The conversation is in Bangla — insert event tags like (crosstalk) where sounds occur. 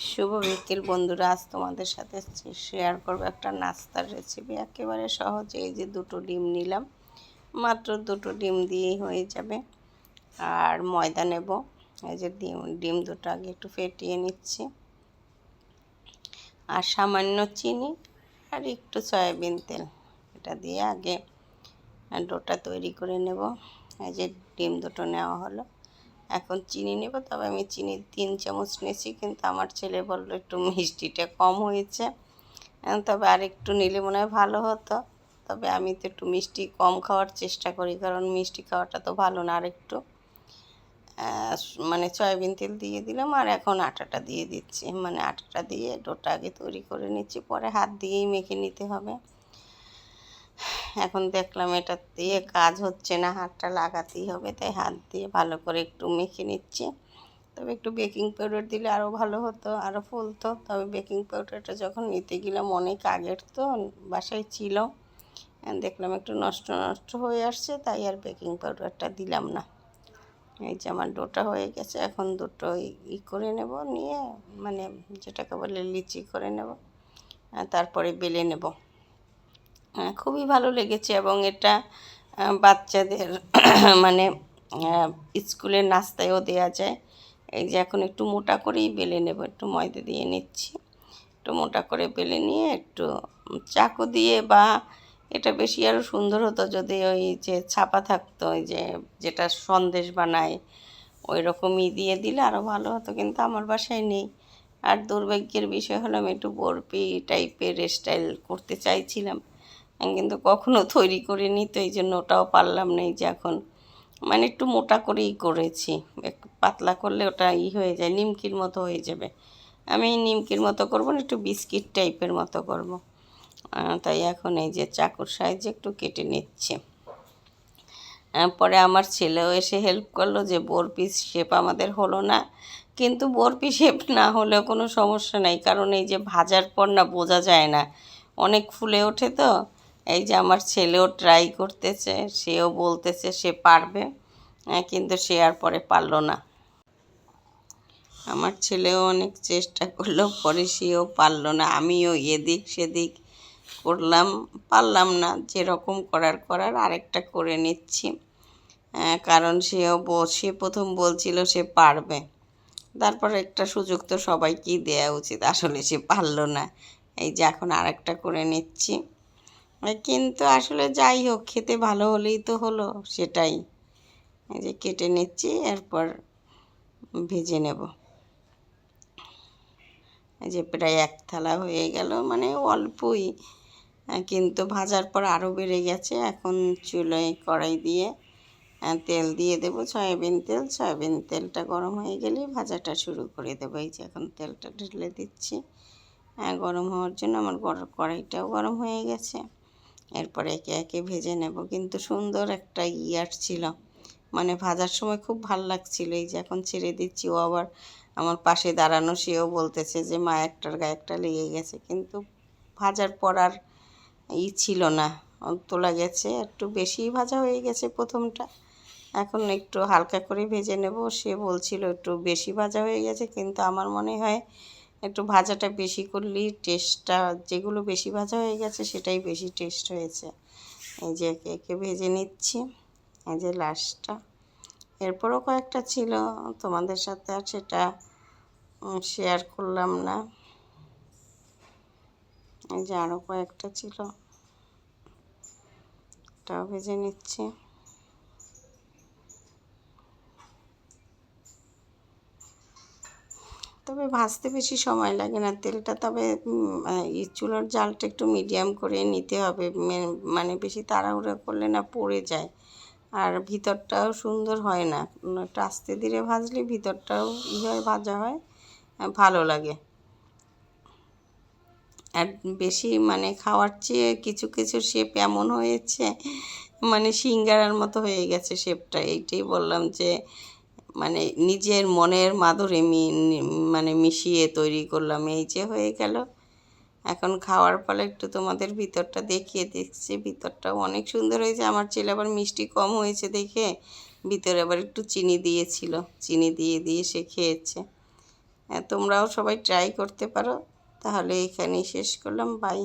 শুভ বিকেল বন্ধুরা, আজ তোমাদের সাথে শেয়ার করব একটা নাস্তার রেসিপি একেবারে সহজ এই যে দুটো ডিম নিলাম, মাত্র দুটো ডিম দিয়েই হয়ে যাবে। আর ময়দা নেব, এই যে ডিম ডিম দুটো আগে একটু ফেটিয়ে নিচ্ছি। আর সামান্য চিনি আর একটু সয়াবিন তেল, এটা দিয়ে আগে ডোটা তৈরি করে নেব। এই যে ডিম দুটো নেওয়া হলো। এখন চিনি নেব, তবে আমি চিনি তিন চামচ নিয়েছি, কিন্তু আমার ছেলে বলল একটু মিষ্টিটা কম হয়েছে। তবে আর একটু নিলে মনে হয় ভালো হতো। তবে আমি তো একটু মিষ্টি কম খাওয়ার চেষ্টা করি, কারণ মিষ্টি খাওয়াটা তো ভালো না আর একটু মানে সয়াবিন তেল দিয়ে দিলাম, আর এখন আটাটা দিয়ে দিচ্ছি। মানে আটাটা দিয়ে ডোটা আগে তৈরি করে নিচ্ছি, পরে হাত দিয়েই মেখে নিতে হবে। এখন দেখলাম এটা দিয়ে কাজ হচ্ছে না, হাতটা লাগাতেই হবে, তাই হাত দিয়ে ভালো করে একটু মেখে নিচ্ছি। তবে একটু বেকিং পাউডার দিলে আরও ভালো হতো আরও ফুলতো। তবে বেকিং পাউডারটা যখন নিতে গেলাম অনেক আগের তো, বাসায় ছিল। দেখলাম একটু নষ্ট নষ্ট হয়ে আসছে, তাই আর বেকিং পাউডারটা দিলাম না। এই যে আমার ডোটা হয়ে গেছে, এখন দুটো ই- করে নেব, নিয়ে মানে যেটাকে বলে লিচি করে নেব তারপরে বেলে নেব। খুবই ভালো লেগেছে এবং এটা বাচ্চাদের (clears throat) মানে আহ, স্কুলের নাস্তায়ও দেওয়া যায়। এই যে এখন একটু মোটা করেই বেলে নেব একটু ময়দা দিয়ে নিচ্ছি। একটু মোটা করে বেলে নিয়ে একটু চাকু দিয়ে বা এটা বেশি আরও সুন্দর হতো যদি ওই যে ছাপা থাকতো ওই যে যেটা সন্দেশ বানায় ওই রকমই দিয়ে দিলে আরও ভালো হতো কিন্তু আমার বাসায় নেই। আর দুর্ভাগ্যের বিষয় হলো আমি একটু বরফি টাইপের স্টাইল করতে চাইছিলাম। আমি কিন্তু কখনো তৈরি করিনি, তো এই জন্য ওটাও পারলাম না, এই যে এখন মানে একটু মোটা করেই করেছি। একটু পাতলা করলে ওটা ই হয়ে যায়, নিমকির মতো হয়ে যাবে। আমি নিমকির মতো করব না, একটু বিস্কিট টাইপের মতো করব। তাই এখন এই যে চাকুর সাহায্যে একটু কেটে নিচ্ছে। পরে আমার ছেলেও এসে হেল্প করল যে বরপি শেপ আমাদের হলো না। কিন্তু বরপি শেপ না হলেও কোনো সমস্যা নাই, কারণ এই যে ভাজার পর না বোঝা যায় না। অনেক ফুলে ওঠে তো এই যে আমার ছেলেও ট্রাই করতেছে, সেও বলতেছে সে পারবে কিন্তু সে আর পরে পারল না। আমার ছেলেও অনেক চেষ্টা করল, পরে সেও পারল না। আমিও এদিক সেদিক করলাম, পারলাম না। যেরকম করার করার আরেকটা করে নিচ্ছি। কারণ সেও সে প্রথম বলছিল সে পারবে। তারপর একটা সুযোগ তো সবাইকেই দেওয়া উচিত। আসলে সে পারল না। এই যে এখন আরেকটা করে নিচ্ছি। কিন্তু আসলে যাই হোক, খেতে ভালো হলেই তো হলো, সেটাই। যে কেটে নিচ্ছি, এরপর ভেজে নেব। যে প্রায় এক থালা হয়ে গেল মানে অল্পই কিন্তু ভাজার পর আরও বেড়ে গেছে। এখন চুলোয় কড়াই দিয়ে তেল দিয়ে দেবো, সয়াবিন তেল। সয়াবিন তেলটা গরম হয়ে গেলেই ভাজাটা শুরু করে দেবো। এই যে এখন তেলটা ঢেলে দিচ্ছি। গরম হওয়ার জন্য আমার কড়াইটাও গরম হয়ে গেছে। এরপরে একে একে ভেজে নেব। কিন্তু সুন্দর একটা ইয়ার ছিল। মানে ভাজার সময় খুব ভালো লাগছিল। এই যে এখন ছেড়ে দিচ্ছি, ও আবার আমার পাশে দাঁড়ানো সেও বলতেছে যে, মা, একটার গায়ে একটা লেগে গেছে। কিন্তু ভাজার পর আর ই ছিল না। তোলা গেছে, একটু বেশিই ভাজা হয়ে গেছে প্রথমটা। এখন একটু হালকা করে ভেজে নেব। সে বলছিল, একটু বেশি ভাজা হয়ে গেছে। কিন্তু আমার মনে হয় একটু ভাজাটা বেশি করলেই টেস্টটা যেগুলো বেশি ভাজা হয়ে গেছে সেটাই বেশি টেস্ট হয়েছে। এই যে একে একে ভেজে নিচ্ছি, এই যে লাস্টটা এরপরও কয়েকটা ছিল, তোমাদের সাথে আর সেটা শেয়ার করলাম না। এই যে আরও কয়েকটা ছিল এটাও ভেজে নিচ্ছি। তবে ভাজতে বেশি সময় লাগে না। তেলটা তবে চুলার জালটা একটু মিডিয়াম করে নিতে হবে। মানে বেশি তাড়াহুড়ো করলে না পড়ে যায়। আর ভিতরটাও সুন্দর হয় না। একটু আস্তে ধীরে ভাজলে ভিতরটাও ই হয় ভাজা হয় ভালো লাগে। আর বেশি মানে খাওয়ার চেয়ে কিছু কিছু শেপ এমন হয়েছে মানে সিঙ্গারার মতো হয়ে গেছে শেপটা এইটাই বললাম যে মানে নিজের মনের মাধুরী মানে মিশিয়ে তৈরি করলাম। এই যে হয়ে গেল। এখন খাওয়ার ফলে একটু তোমাদের ভিতরটা দেখিয়ে দেখছি ভিতরটাও অনেক সুন্দর হয়েছে। আমার ছেলে আবার মিষ্টি কম হয়েছে দেখে। ভিতরে আবার একটু চিনি দিয়েছিল। চিনি দিয়ে দিয়ে সে খেয়েছে। তোমরাও সবাই ট্রাই করতে পারো। তাহলে এখানেই শেষ করলাম। বাই